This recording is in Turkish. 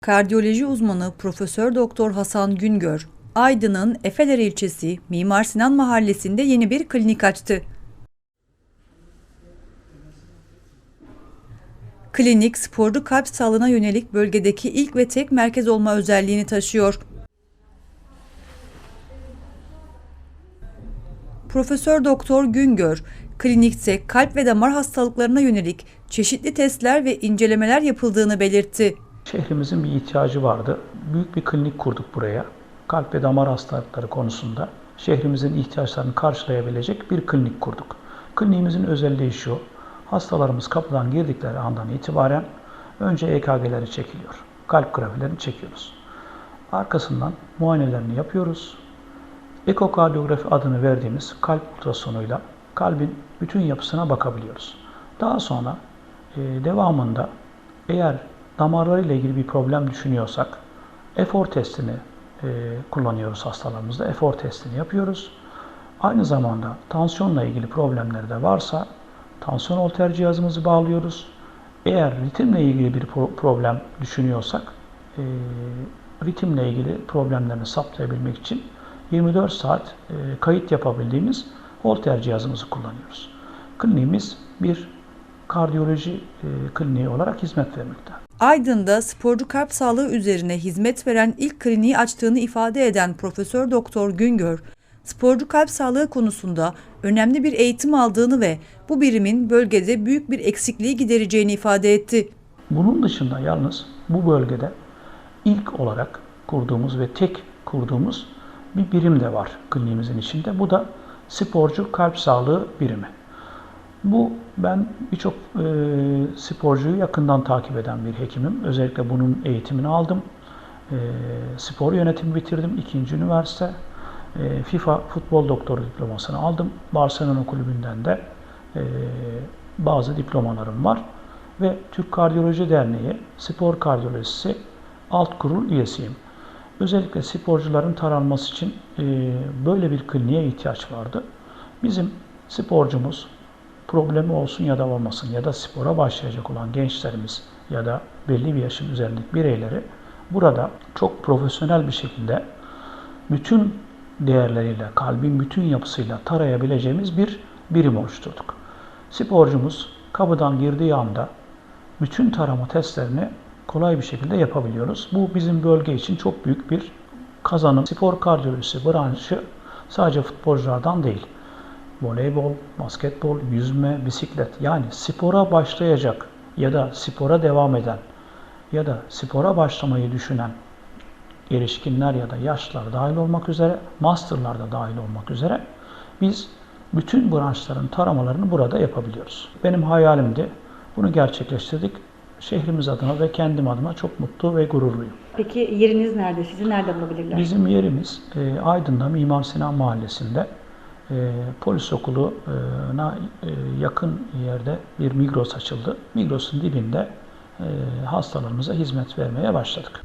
Kardiyoloji uzmanı Profesör Doktor Hasan Güngör, Aydın'ın Efeler ilçesi Mimar Sinan Mahallesi'nde yeni bir klinik açtı. Klinik, sporcu kalp sağlığına yönelik bölgedeki ilk ve tek merkez olma özelliğini taşıyor. Profesör Doktor Güngör, klinikte kalp ve damar hastalıklarına yönelik çeşitli testler ve incelemeler yapıldığını belirtti. Şehrimizin bir ihtiyacı vardı. Büyük bir klinik kurduk buraya. Kalp ve damar hastalıkları konusunda şehrimizin ihtiyaçlarını karşılayabilecek bir klinik kurduk. Kliniğimizin özelliği şu. Hastalarımız kapıdan girdikleri andan itibaren önce EKG'leri çekiliyor. Kalp grafilerini çekiyoruz. Arkasından muayenelerini yapıyoruz. Ekokardiyografi adını verdiğimiz kalp ultrasonuyla kalbin bütün yapısına bakabiliyoruz. Daha sonra e, devamında eğer damarlarıyla ilgili bir problem düşünüyorsak efor testini e, kullanıyoruz hastalarımızda. Efor testini yapıyoruz. Aynı zamanda tansiyonla ilgili problemleri de varsa tansiyon holter cihazımızı bağlıyoruz. Eğer ritimle ilgili bir pro- problem düşünüyorsak e, ritimle ilgili problemlerini saptayabilmek için 24 saat e, kayıt yapabildiğimiz holter cihazımızı kullanıyoruz. Kliniğimiz bir kardiyoloji e, kliniği olarak hizmet vermekte. Aydın'da sporcu kalp sağlığı üzerine hizmet veren ilk kliniği açtığını ifade eden Profesör Doktor Güngör, sporcu kalp sağlığı konusunda önemli bir eğitim aldığını ve bu birimin bölgede büyük bir eksikliği gidereceğini ifade etti. Bunun dışında yalnız bu bölgede ilk olarak kurduğumuz ve tek kurduğumuz bir birim de var kliniğimizin içinde. Bu da sporcu kalp sağlığı birimi. Bu ben birçok e, sporcuyu yakından takip eden bir hekimim. Özellikle bunun eğitimini aldım. E, spor yönetimi bitirdim. ikinci üniversite. E, FIFA futbol doktoru diplomasını aldım. Barcelona kulübünden de e, bazı diplomalarım var. Ve Türk Kardiyoloji Derneği Spor Kardiyolojisi alt kurul üyesiyim. Özellikle sporcuların taranması için e, böyle bir kliniğe ihtiyaç vardı. Bizim sporcumuz problemi olsun ya da olmasın ya da spora başlayacak olan gençlerimiz ya da belli bir yaşın üzerindeki bireyleri burada çok profesyonel bir şekilde bütün değerleriyle, kalbin bütün yapısıyla tarayabileceğimiz bir birim oluşturduk. Sporcumuz kapıdan girdiği anda bütün tarama testlerini kolay bir şekilde yapabiliyoruz. Bu bizim bölge için çok büyük bir kazanım. Spor kardiyolojisi branşı sadece futbolculardan değil. Voleybol, basketbol, yüzme, bisiklet yani spora başlayacak ya da spora devam eden ya da spora başlamayı düşünen erişkinler ya da yaşlılar dahil olmak üzere, masterlar da dahil olmak üzere biz bütün branşların taramalarını burada yapabiliyoruz. Benim hayalimdi. Bunu gerçekleştirdik. Şehrimiz adına ve kendim adına çok mutlu ve gururluyum. Peki yeriniz nerede? Sizi nerede bulabilirler? Bizim yerimiz e, Aydın'da Mimar Sinan Mahallesi'nde e, polis okuluna e, yakın yerde bir Migros açıldı. Migros'un dibinde e, hastalarımıza hizmet vermeye başladık.